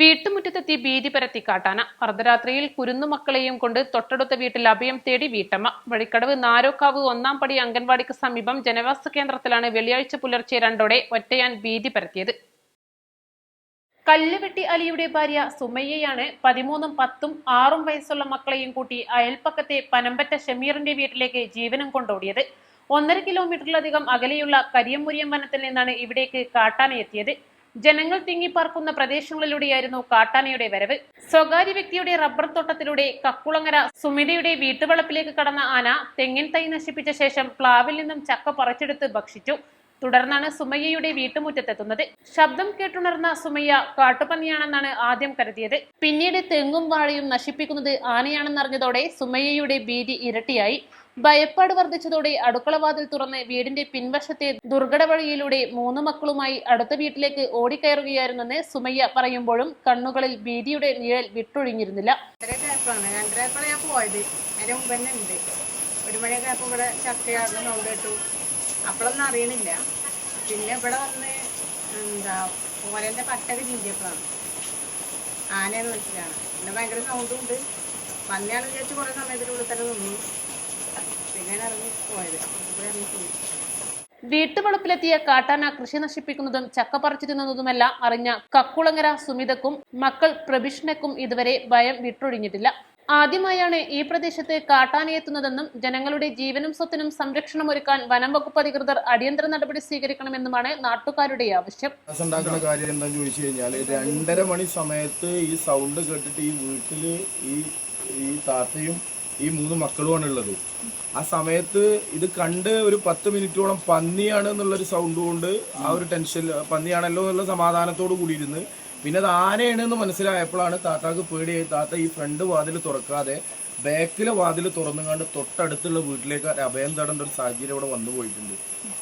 വീട്ടുമുറ്റത്തെത്തി ഭീതി പരത്തി കാട്ടാന. അർദ്ധരാത്രിയിൽ കുരുന്നുമക്കളെയും കൊണ്ട് തൊട്ടടുത്ത വീട്ടിൽ അഭയം തേടി വീട്ടമ്മ. വഴിക്കടവ് നാരോക്കാവ് ഒന്നാം പടി അംഗൻവാടിക്ക് സമീപം ജനവാസ കേന്ദ്രത്തിലാണ് വെള്ളിയാഴ്ച പുലർച്ചെ രണ്ടോടെ ഒറ്റയാൻ ഭീതി പരത്തിയത്. കല്ലുവെട്ടി അലിയുടെ ഭാര്യ സുമയ്യയാണ് പതിമൂന്നും പത്തും ആറും വയസ്സുള്ള മക്കളെയും കൂട്ടി അയൽപ്പക്കത്തെ പനമ്പറ്റ ഷമീറിന്റെ വീട്ടിലേക്ക് ജീവനം കൊണ്ടോടിയത്. ഒന്നര കിലോമീറ്ററിലധികം അകലെയുള്ള കരിയമുരിയം വനത്തിൽ നിന്നാണ് ഇവിടേക്ക് കാട്ടാന എത്തിയത് ജനങ്ങൾ തിങ്ങിപ്പാർക്കുന്ന പ്രദേശങ്ങളിലൂടെയായിരുന്നു കാട്ടാനയുടെ വരവ്. സ്വകാര്യ വ്യക്തിയുടെ റബ്ബർ തോട്ടത്തിലൂടെ കക്കുളങ്ങര സുമിതയുടെ വീട്ടുവളപ്പിലേക്ക് കടന്ന ആന തെങ്ങിൻ തൈ നശിപ്പിച്ച ശേഷം പ്ലാവിൽ നിന്നും ചക്ക പറിച്ചെടുത്ത് ഭക്ഷിച്ചു. തുടർന്നാണ് സുമയ്യയുടെ വീട്ടുമുറ്റത്തെത്തുന്നത്. ശബ്ദം കേട്ടുണർന്ന സുമയ്യ കാട്ടുപന്നിയാണെന്നാണ് ആദ്യം കരുതിയത്. പിന്നീട് തെങ്ങും വാഴയും നശിപ്പിക്കുന്നത് ആനയാണെന്നറിഞ്ഞതോടെ സുമയ്യയുടെ ഭീതി ഇരട്ടിയായി. ഭയപ്പാട് വർദ്ധിച്ചതോടെ അടുക്കളവാതിൽ തുറന്ന് വീടിന്റെ പിൻവശത്തെ ദുർഘട വഴിയിലൂടെ മൂന്ന് മക്കളുമായി അടുത്ത വീട്ടിലേക്ക് ഓടിക്കയറുകയായിരുന്നെന്ന് സുമയ്യ പറയുമ്പോഴും കണ്ണുകളിൽ ഭീതിയുടെ നിഴൽ വിട്ടൊഴിഞ്ഞിരുന്നില്ല. ഒരു മണിയൊക്കെ ഇവിടെ ചക്കയാടുന്ന സൗണ്ട് കേട്ടു. അപ്പോഴൊന്നും അറിയണില്ല. പിന്നെ ഇവിടെ വന്ന് എന്താ ഓരന്റെ പട്ടൊക്കെ ചീന്തിയപ്പോഴാണ് ആനയെന്ന് മനസ്സിലാണ് പിന്നെ ഭയങ്കര സൗണ്ടും ഉണ്ട്. പന്നിയാണെന്ന് വിചാരിച്ച് കുറേ സമയത്തിനുള്ളിൽ തന്നെ നിന്നു. പിന്നെ ഇറങ്ങി പോയത്. ഇവിടെ ഇറങ്ങി വീട്ടുവളപ്പിലെത്തിയ കാട്ടാന കൃഷി നശിപ്പിക്കുന്നതും ചക്ക പറിച്ചു തിന്നുന്നതുമെല്ലാം അറിഞ്ഞ കക്കുളങ്ങര സുമിതക്കും മക്കൾ പ്രഭിഷ്ണക്കും ഇതുവരെ ഭയം വിട്ടൊഴിഞ്ഞിട്ടില്ല. ആദ്യമായാണ് ഈ പ്രദേശത്ത് കാട്ടാന എത്തുന്നതെന്നും ജനങ്ങളുടെ ജീവനും സ്വത്തിനും സംരക്ഷണം ഒരുക്കാൻ വനം വകുപ്പ് അധികൃതർ അടിയന്തര നടപടി സ്വീകരിക്കണമെന്നുമാണ് നാട്ടുകാരുടെ ആവശ്യം. കാര്യം എന്താണെന്ന് ചോദിച്ചു കഴിഞ്ഞാൽ രണ്ടര മണി സമയത്ത് ഈ സൗണ്ട് കേട്ടിട്ട് ഈ വീട്ടിൽ ഈ ഈ താത്തയും ഈ മൂന്ന് മക്കളുമാണ് ഉള്ളത്. ആ സമയത്ത് ഇത് കണ്ട് ഒരു പത്ത് മിനിറ്റോളം പന്നിയാണ് എന്നുള്ളൊരു സൗണ്ട് കൊണ്ട് ആ ഒരു ടെൻഷൻ പന്നിയാണല്ലോ എന്നുള്ള സമാധാനത്തോട് കൂടി ഇരുന്ന് പിന്നെ അത് ആനയാണ് എന്ന് മനസ്സിലായപ്പോഴാണ് താത്താക്ക് പേടിയായി. താത്ത ഈ ഫ്രണ്ട് വാതിൽ തുറക്കാതെ ബാക്കിലെ വാതിൽ തുറന്നുകൊണ്ട് തൊട്ടടുത്തുള്ള വീട്ടിലേക്ക് അഭയം തേടേണ്ട ഒരു സാഹചര്യം ഇവിടെ വന്നു പോയിട്ടുണ്ട്.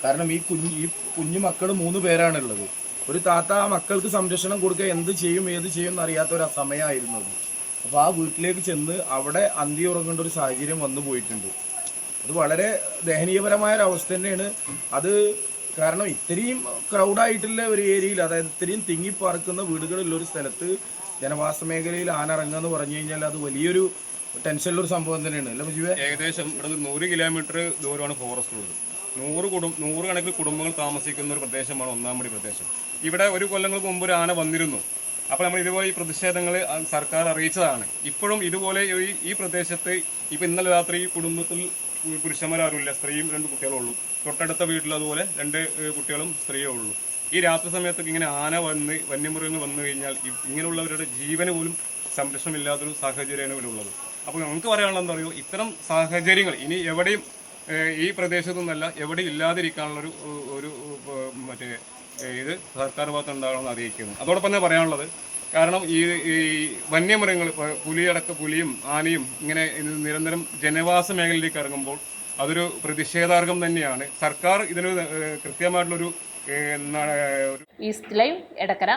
കാരണം ഈ കുഞ്ഞ് ഈ കുഞ്ഞു മക്കൾ മൂന്ന് പേരാണുള്ളത്. ഒരു താത്ത ആ മക്കൾക്ക് സംരക്ഷണം കൊടുക്കുക എന്ത് ചെയ്യും ഏത് ചെയ്യും എന്നറിയാത്ത ഒരു സമയമായിരുന്നു അത്. അപ്പോൾ ആ വീട്ടിലേക്ക് ചെന്ന് അവിടെ അന്തി ഉറങ്ങേണ്ട ഒരു സാഹചര്യം വന്നു പോയിട്ടുണ്ട്. അത് വളരെ ദയനീയപരമായ ഒരു അവസ്ഥ തന്നെയാണ്. അത് കാരണം ഇത്രയും ക്രൗഡായിട്ടുള്ള ഒരു ഏരിയയിൽ അതായത് ഇത്രയും തിങ്ങിപ്പാർക്കുന്ന വീടുകളുള്ള ഒരു സ്ഥലത്ത് ജനവാസ മേഖലയിൽ ആന ഇറങ്ങുക എന്ന് പറഞ്ഞു കഴിഞ്ഞാൽ അത് വലിയൊരു ടെൻഷനുള്ള ഒരു സംഭവം തന്നെയാണ്. അല്ല മുജീബേ? ഏകദേശം ഇവിടെ നൂറ് കിലോമീറ്റർ ദൂരമാണ് ഫോറസ്റ്റ് ഉള്ളത്. നൂറ് കുടും നൂറുകണക്കിന് കുടുംബങ്ങൾ താമസിക്കുന്ന ഒരു പ്രദേശമാണ് ഒന്നാമടി പ്രദേശം. ഇവിടെ ഒരു കൊല്ലങ്ങൾക്ക് മുമ്പ് ഒരു ആന വന്നിരുന്നു. അപ്പോൾ നമ്മൾ ഇതുപോലെ ഈ പ്രതിഷേധങ്ങൾ സർക്കാർ അറിയിച്ചതാണ്. ഇപ്പോഴും ഇതുപോലെ ഈ പ്രദേശത്ത് ഇപ്പം ഇന്നലെ രാത്രി ഈ കുടുംബത്തിൽ പുരുഷന്മാരാരുമില്ല. സ്ത്രീയും രണ്ട് കുട്ടികളും ഉള്ളൂ. തൊട്ടടുത്ത വീട്ടിൽ അതുപോലെ രണ്ട് കുട്ടികളും സ്ത്രീയേ ഉള്ളൂ. ഈ രാത്രി സമയത്തൊക്കെ ഇങ്ങനെ ആന വന്ന് വന്യമൃഗങ്ങൾ വന്നു കഴിഞ്ഞാൽ ഇങ്ങനെയുള്ളവരുടെ ജീവന് പോലും സംരക്ഷണമില്ലാത്തൊരു സാഹചര്യമാണ് ഇവിടെ ഉള്ളത് അപ്പോൾ നമുക്ക് പറയാനുള്ളത് എന്താ പറയുക ഇത്തരം സാഹചര്യങ്ങൾ ഇനി എവിടെയും ഈ പ്രദേശത്തു നിന്നല്ല എവിടെ ഇല്ലാതിരിക്കാനുള്ളൊരു ഒരു മറ്റേ ഇത് സർക്കാർ ഭാഗത്ത് ഉണ്ടാകണമെന്ന് അറിയിക്കുന്നു. അതോടൊപ്പം തന്നെ പറയാനുള്ളത് കാരണം ഈ ഈ വന്യമൃഗങ്ങൾ പുലിയടക്ക പുലിയും ആനയും ഇങ്ങനെ നിരന്തരം ജനവാസ മേഖലയിലേക്ക് ഇറങ്ങുമ്പോൾ അതൊരു പ്രതിഷേധാർഹം തന്നെയാണ്. സർക്കാർ ഇതിന് കൃത്യമായിട്ടുള്ളൊരു ഈസ്റ്റ് ലൈവ് എടക്കര.